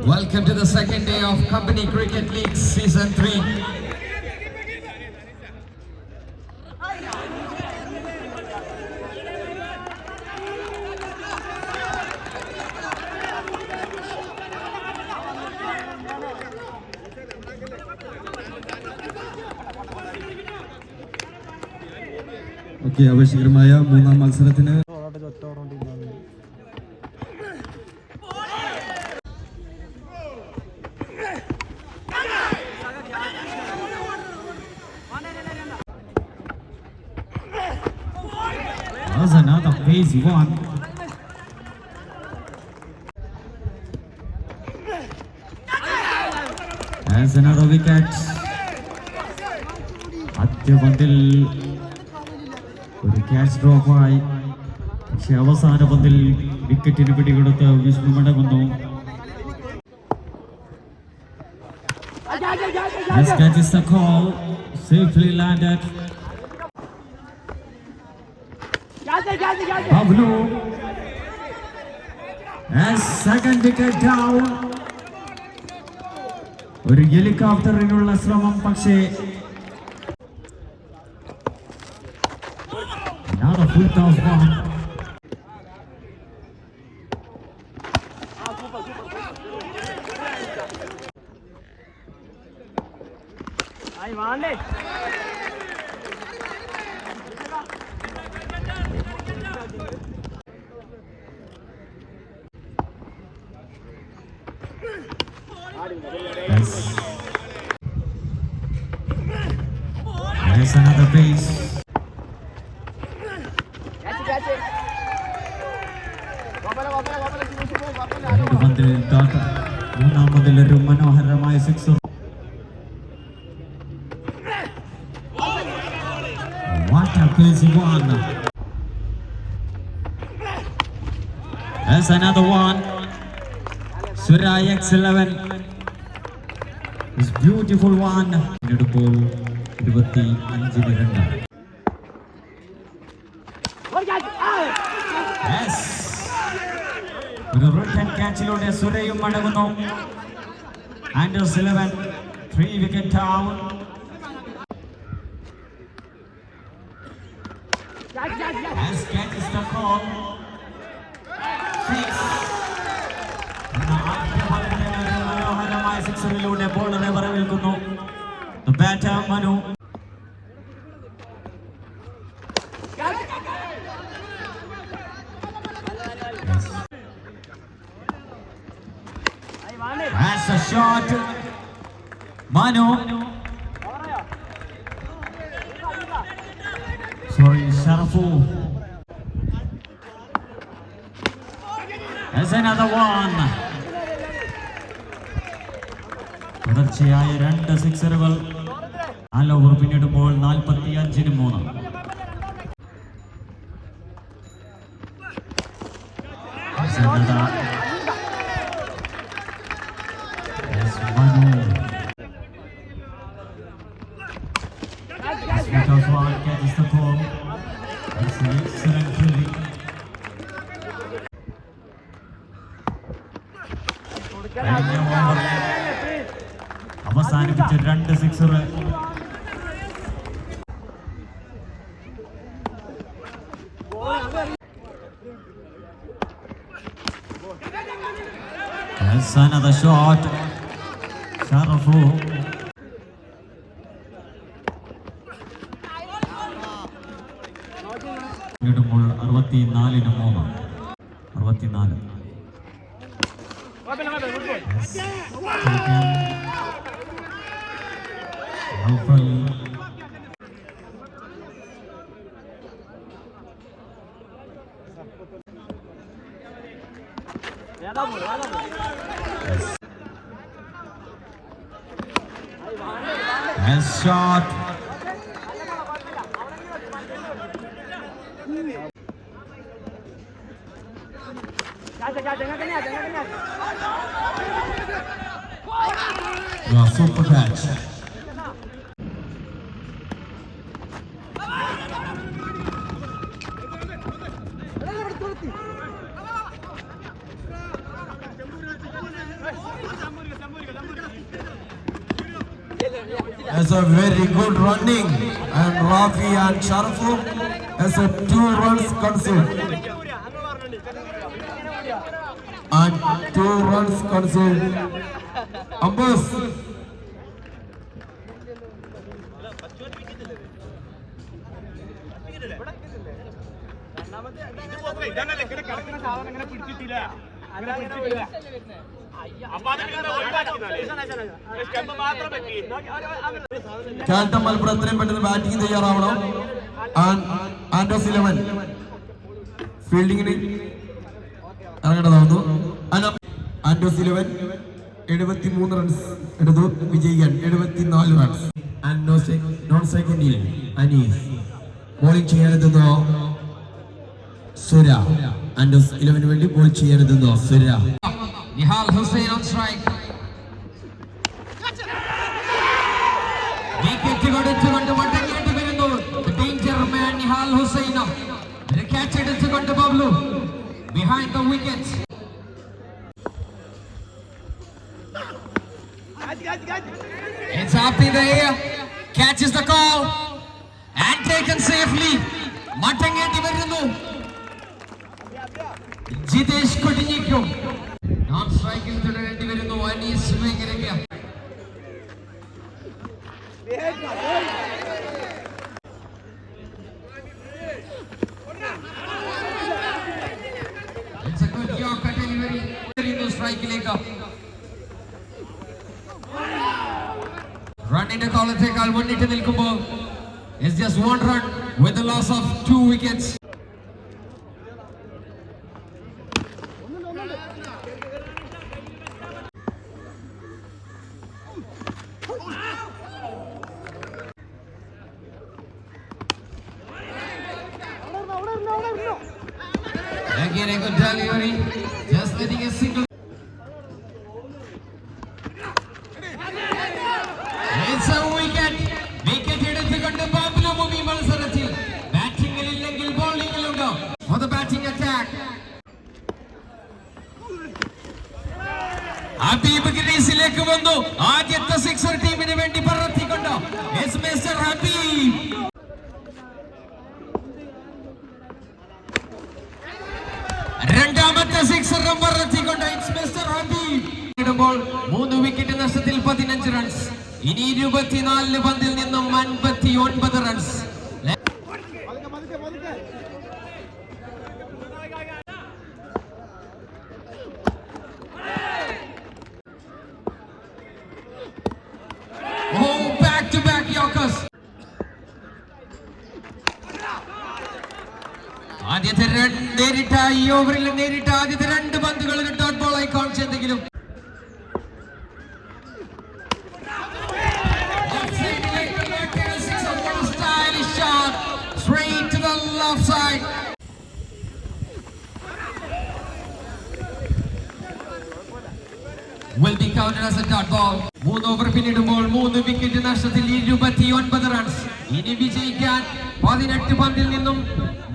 Welcome to the second day of Company Cricket League Season 3. Okay ആവശ്യകരമായ മൂന്നാം മത്സരത്തിന് That's another wicket. ആദ്യ പന്തിൽ ഒരു ക്യാച്ച് ഡ്രോപ്പായി പക്ഷെ അവസാന പന്തിൽ വിക്കറ്റിന് പിടികൊടുത്ത് വിഷ്ണു മടങ്ങുന്നു As catches the call, safely landed. Pablo. As second wicket down. ഒരു ഹെലികോപ്റ്ററിനുള്ള ശ്രമം പക്ഷേ Another full toss one. Yes. There's another base. രണ്ട് പന്തിൽ ടാറ്റ മൂന്നാം പന്തിൽ ഒരു മനോഹരമായ six What a crazy one! There's another one. Surya X11. This one. എടുപ്പോൾ ഇരുപത്തി അഞ്ചിന് രണ്ട് ഒരു റിട്ടൺ ക്യാച്ചിലൂടെ സുരയും മടങ്ങുന്നു Anders eleven three wicket down As catches the call. സിക്സറിലൂടെ ബോളറെ വരവേൽക്കുന്നു Manu. Manu. Sorry, Sharafu. That's another one. തുടർച്ചയായ രണ്ട് സിക്സറുകൾ അല്ല ഓവർ പിന്നിടുമ്പോൾ നാൽപ്പത്തി അഞ്ചിന് മൂന്ന്. Another shot. Sharafu. ഇടുമ്പോൾ അറുപത്തിനാലിന് മൂന്ന് അറുപത്തിനാല്. Yes. Nice shot. Yeah, super catch. As a very good running and Rafi and Sharafu as a two runs conceded. And two runs conceded. Ambas. ഇതന്നല്ലേ ഇങ്ങനെ കിടക്കുന്ന സാധനം ഇങ്ങനെ പിടിച്ചിട്ടില്ല അങ്ങനെ പിടിച്ചിട്ടില്ല captain Malappuram എത്രയും പെട്ടെന്ന് ബാറ്റിംഗ് തയ്യാറാവണം. ആൻഡ് ആൻഡോസ് ഇലവൻ. ഫീൽഡിങ്ങിന് ഇറങ്ങേണ്ടതാവുന്നു. ആൻഡോസ് ഇലവൻ എഴുപത്തി മൂന്ന് റൺസ് എടുത്തു. വിജയിക്കാൻ എഴുപത്തിനാല് റൺസ് ആൻഡ് നോൺ സെക്കൻഡിൽ അനീസ് ബോളിംഗ് ചെയ്യാനെത്തുന്നു. സുര. ആൻഡോസ് ഇലവന് വേണ്ടി ബോൾ ചെയ്യാനെത്തുന്നു. സുര. Nihal Hussain on strike. Wicket കൊടുത്തുകൊണ്ട് മടങ്ങേണ്ടി വരുന്നു ഡേഞ്ചർ മാൻ നിഹാൽ ഹുസൈൻ ഒരു ക്യാച്ച് എടുത്തുകൊണ്ട് Bablu behind the wicket It's up in the air. Catches the call and taken safely. മടങ്ങേണ്ടി വരുന്നു ജിതേഷ് കൊടിഞ്ഞിക്കും നോൺ സ്ട്രൈക്കിൽ തുടരേണ്ടി വരുന്നു. അനീസ് മേഖലയ്ക്ക് സ്ട്രൈക്കിലേക്ക് റണ്ണിന്റെ കോളത്തേക്കാൾ മുന്നിട്ട് നിൽക്കുമ്പോൾ. It's just one run with loss of two two wickets. Again a രണ്ടാമത്തെ സിക്സർ നമ്പർ എത്തിക്കൊണ്ട് മിസ്റ്റർ ഹബീബ് ഇടുമ്പോൾ മൂന്ന് വിക്കറ്റ് നഷ്ടത്തിൽ പതിനഞ്ച് റൺസ് ഇനി ഇരുപത്തിനാലിന് പന്തിൽ നിന്നും അൻപത്തി ഒൻപത് റൺസ് നേരിട്ട ഈ ഓവറിൽ നേരിട്ട ആദ്യത്തെ രണ്ട് പന്തുകൾ ഡോട്ട് ബോൾ ആയി കാണിച്ചെന്തെങ്കിലും will be counted as a dot. മൂന്ന് ഓവർ പിന്നിടുമ്പോൾ മൂന്ന് വിക്കറ്റ് നഷ്ടത്തിൽ ഇരുപത്തി ഒൻപത് റൺസ് ഇനി വിജയിക്കാൻ പതിനെട്ട് പന്തിൽ നിന്നും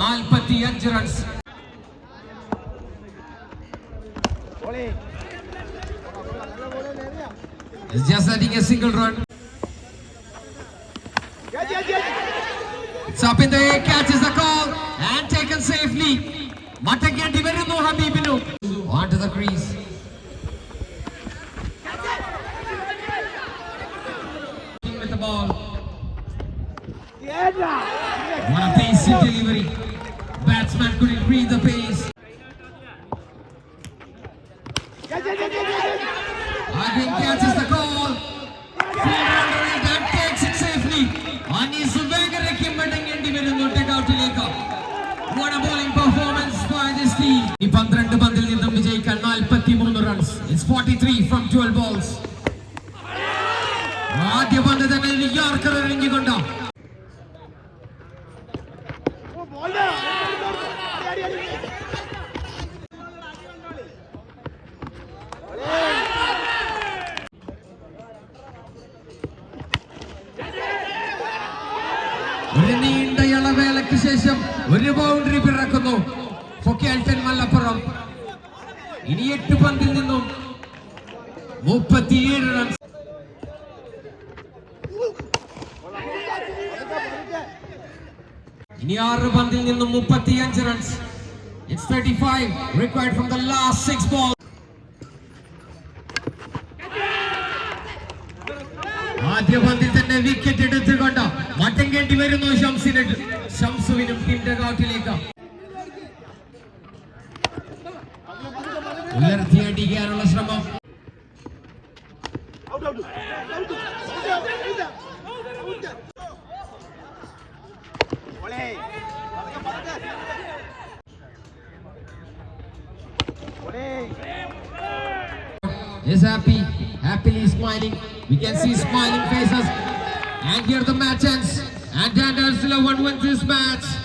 നാൽപ്പത്തി അഞ്ച് runs It's just setting a single run. It's up in the air, catches the call and taken safely. മടങ്ങേണ്ടി വരുന്നു ഹബീബിനു On to the crease. with the ball. What a pacey delivery. Batsman couldn't read the pace. ആദ്യ പന്ത് തന്നെ yorker എറിഞ്ഞുകൊണ്ട്? ഒരു നീണ്ട ഇളവേളയ്ക്ക് ശേഷം ഒരു boundary പിറക്കുന്നു. ഫൊക്കാൽട്ടൻ Malappuram ഇനി എട്ട് പന്തിൽ നിന്നും മുപ്പത്തിയേഴ് റൺസ് ഇനി ആറ് പന്തിൽ നിന്നും മുപ്പത്തിയഞ്ച് runs it's thirty five required from the last six ball ആദ്യ പന്തിൽ തന്നെ വിക്കറ്റ് എടുത്തുകൊണ്ട് മട്ടം കേട്ടി വരുന്നു ഷംസിന്. ഷംസുവിനും ടീം കാട്ടിലേക്ക് ഉയർത്തിയടിക്കാനുള്ള ശ്രമം. Smiling. We can see smiling faces. And here the match ends. And Danders 11 wins this match.